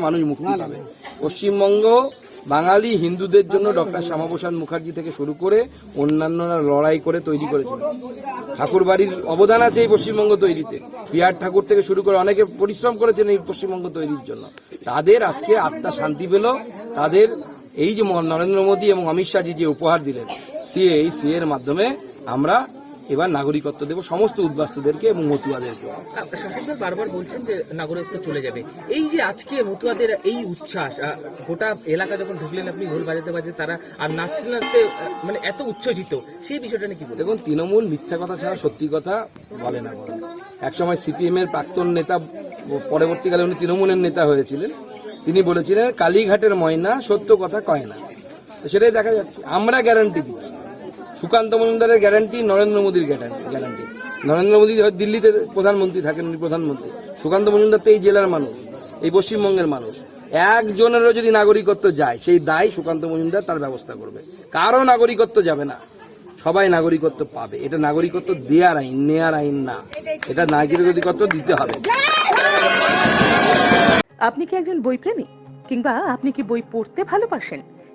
থেকে মানুষ মুক্তি পাবে। পশ্চিমবঙ্গ বাঙালি হিন্দুদের জন্য ডক্টর শ্যামাপ্রসাদ মুখার্জি থেকে শুরু করে অন্যান্যরা লড়াই করে তৈরি করেছিল ঠাকুর বাড়ির অবদান আছে এই পশ্চিমবঙ্গ তৈরিতে। বিহার ঠাকুর থেকে শুরু করে অনেকে পরিশ্রম করেছেন এই পশ্চিমবঙ্গ তৈরির জন্য। তাদের আজকে আত্মা শান্তি পেল। তাদের এই যে নরেন্দ্র মোদী এবং অমিত শাহজি যে উপহার দিলেন সিএ এই সিএ এর মাধ্যমে আমরা এবার নাগরিকত্ব দেব সমস্ত উদ্বাস্তুদেরকে এবং মতুয়াদেরকে। শাসকদল বারবার বলছেন যে নাগরিকত্ব চলে যাবে। এই যে আজকে মতুয়াদের এই উচ্ছ্বাস গোটা এলাকা যখন ঢুকলেন আপনি ঢোল বাজাতে বাজাতে তারা আর নাচতে নাচতে মানে এত উচ্ছ্বসিত সেই বিষয়টা নিয়ে কি বলবেন? দেখুন তৃণমূল মিথ্যা কথা ছাড়া সত্যি কথা বলে না বলে। একসময় সিপিএম এর প্রাক্তন নেতা পরবর্তীকালে উনি তৃণমূলের নেতা হয়েছিলেন। তিনি বলেছিলেন কালীঘাটের ময়না সত্য কথা কয় না। সেটাই দেখা যাচ্ছে। আমরা গ্যারান্টি দিচ্ছি। সুকান্ত মজুমদারের গ্যারান্টি নরেন্দ্র মোদীর গ্যারান্টি নরেন্দ্র মোদী দিল্লিতে প্রধানমন্ত্রী থাকেন প্রধানমন্ত্রী। সুকান্ত মজুমদার তো এই জেলার মানুষ, এই পশ্চিমবঙ্গের মানুষ। একজনেরও যদি নাগরিকত্ব যায়, সেই দায় সুকান্ত মজুমদার তার ব্যবস্থা করবে। কারও নাগরিকত্ব যাবে না। সবাই নাগরিকত্ব পাবে। এটা নাগরিকত্ব দেওয়ার আইন, নেয়ার আইন না। এটা নাগরিকত্ব দিতে হবে। আপনি কি একজন বই বইপ্রেমী? কিংবা আপনি কি বই পড়তে ভালোবাসেন?